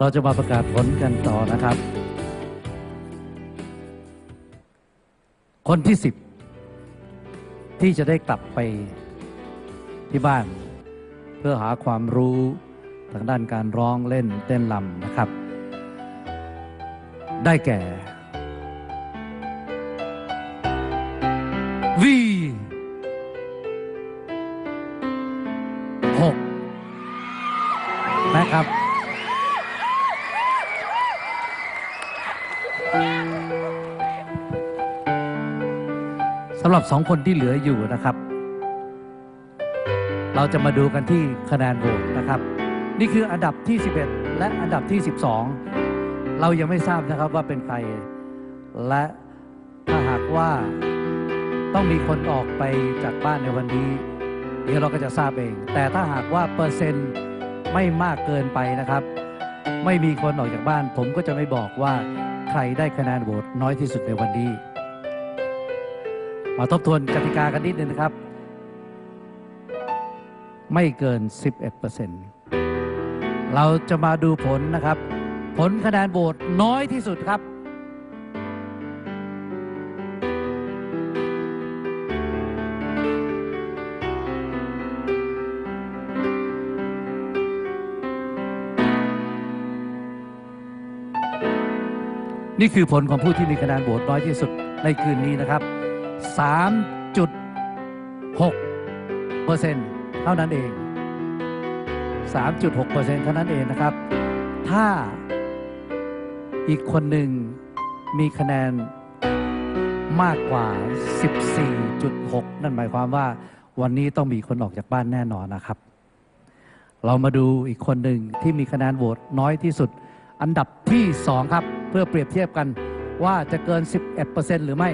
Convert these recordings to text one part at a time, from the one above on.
เราจะมาประกาศผลกันต่อนะครับ คนที่สิบที่จะได้กลับไปที่บ้าน เพื่อหาความรู้ทางด้านการร้องเล่นเต้นลำนะครับ ได้แก่ V สำหรับสองคนที่เหลืออยู่นะครับ เราจะมาดูกันที่คะแนนโหวตนะครับ นี่คืออันดับที่ 11 และอันดับที่ 12 เรายังไม่ทราบนะครับว่าเป็นใคร และถ้าหากว่าต้องมีคนออกไปจากบ้านในวันนี้ เดี๋ยวเราก็จะทราบเอง แต่ถ้าหากว่าเปอร์เซ็นต์ไม่มากเกินไปนะครับ ไม่มีคนออกจากบ้าน ผมก็จะไม่บอกว่าใครได้คะแนนโหวตน้อยที่สุดในวันนี้ มาทบทวนกติกากันนิดนึงนะครับ ไม่เกิน 11%เราจะมาดูผลนะครับ ผลคะแนนโหวตน้อยที่สุดครับนี่คือผลของผู้ที่มีคะแนนโหวตน้อยที่สุดในคืนนี้นะครับ 3.6เปอร์เซ็นต์เท่านั้นเอง 3.6เปอร์เซ็นต์เท่านั้นเองนะครับ ถ้าอีกคนหนึ่งมีคะแนนมากกว่า 14.6 นั่นหมายความว่าวันนี้ต้องมีคนออกจากบ้านแน่นอนนะครับ เรามาดูอีกคนหนึ่งที่มีคะแนนโหวตน้อยที่สุด อันดับที่ 2 ครับ เพื่อเปรียบเทียบกันว่าจะเกิน 11%หรือไม่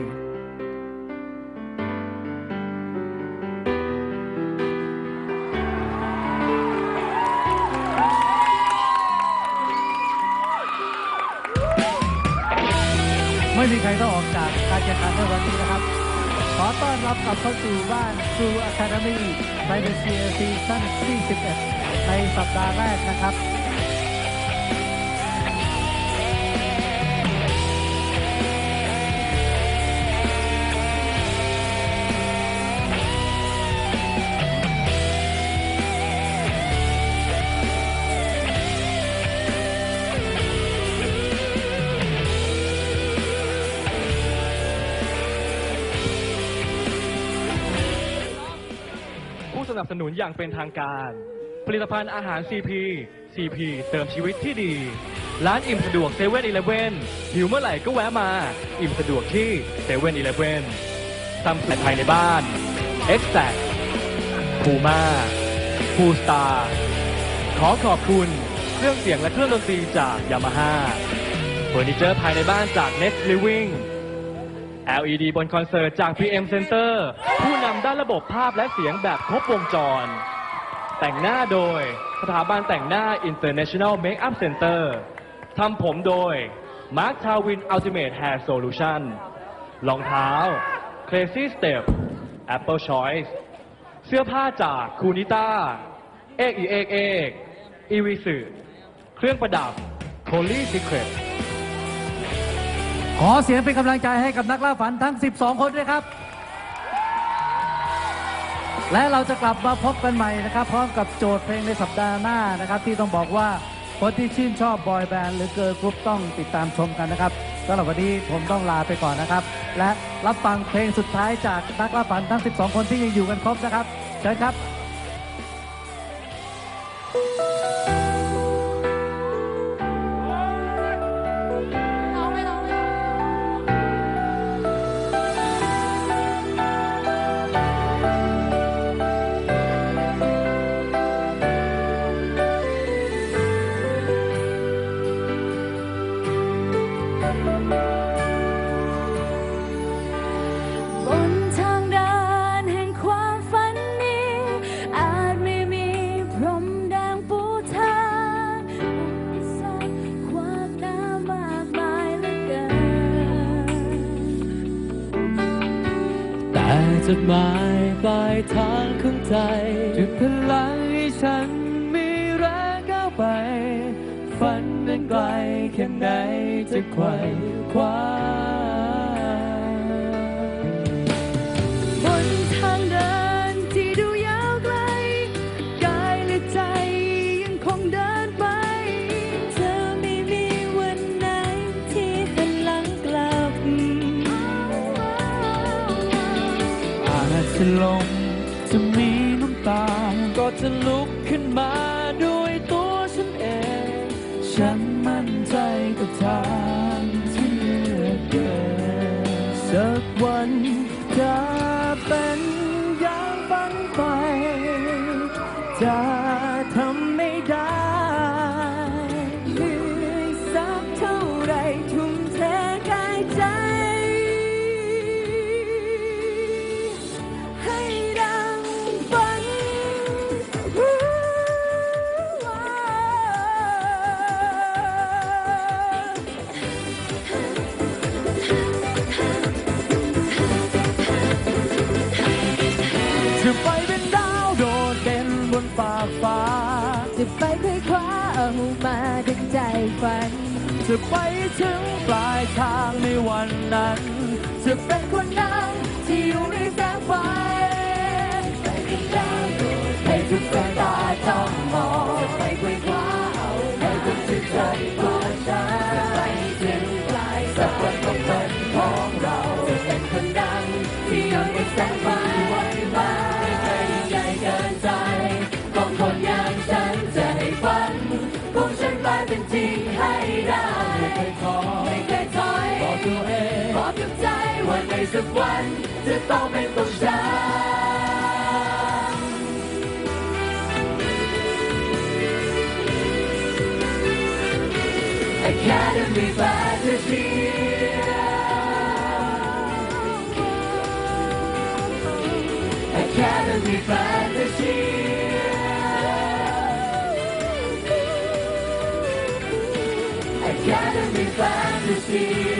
ไม่มีใครต้องออกจากการแข่งขันในวันนี้นะครับ ขอต้อนรับกลับเข้าสู่บ้านซูอาคาเดมี่ไบเบเซียซีซั่นที่11ในสัปดาห์แรกนะครับ นับสนุนอย่างเป็นทางการ ผลิตภัณฑ์อาหาร CP CP เติมชีวิตที่ดี ร้านอิ่มสะดวกเซเว่นอีเลฟเว่นหิวเมื่อไหร่ก็แวะมา อิ่มสะดวกที่เซเว่นอีเลฟเว่นทำสุดภายในบ้าน e x a c t พูม่าพูสตาร์ขอขอบคุณเครื่องเสียงและเครื่องดนตรีจากยามาฮ่าเฟอร์นิเจอร์ภายในบ้านจาก Next Living LED บนคอนเสิร์ตจาก PM Center ผู้นำด้านระบบภาพและเสียงแบบครบวงจร แต่งหน้าโดยสถาบันแต่งหน้า International Makeup Center ทำผมโดย Mark Tawin Ultimate Hair Solution รองเท้า Crazy Step Apple Choice เสื้อผ้าจากคูนิต้าเอกอีเอกเอกอีวิสึเครื่องประดับ Holy Secret ขอเสียงเป็นกำลังใจให้กับนักล่าฝันทั้ง 12 คนด้วยครับ และเราจะกลับมาพบกันใหม่นะครับ พร้อมกับโจทย์เพลงในสัปดาห์หน้านะครับ ที่ต้องบอกว่าคนที่ชื่นชอบบอยแบนด์หรือเกิร์ลกรุ๊ปต้องติดตามชมกันนะครับสำหรับวันนี้ผมต้องลาไปก่อนนะครับ และรับฟังเพลงสุดท้ายจากนักล่าฝันทั้ง 12 คนที่ยังอยู่กันครบนะครับเชิญครับ จดหมายปลายทางของใจ จุดพลังให้ฉันมีแรงก้าวไป ฝันนั้นกลแค่ไหนจะไขว่คว้า จะลงจะมีน้ำตา ก็จะลุกขึ้นมาด้วยตัวฉันเอง ฉันมั่นใจกับทางที่เลือกเดินสักวัน งใจฝัน จะไปถึงปลายทางในวันนั้น จะเป็นคนนั้นที่อยู่ในแสงไฟไปเป็นดาวโดดให้ทุกสายตาจ้องมอง กลายเป็นจริงให้ได้ ไม่เคยท้อไม่เคยถอยบอกตัวเองบอกกับใจว่าในสักวัน จะต้องเป็นของฉัน Academy Fantasy Academy Fantasy see.